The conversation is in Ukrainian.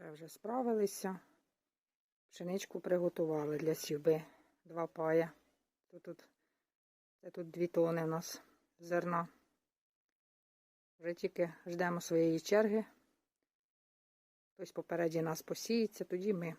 Все вже справилися. Пшеничку приготували для сівби. Два пая. Тут, тут, це тут дві тони у нас зерна. Вже тільки ждемо своєї черги. Хтось попереді нас посіється, тоді ми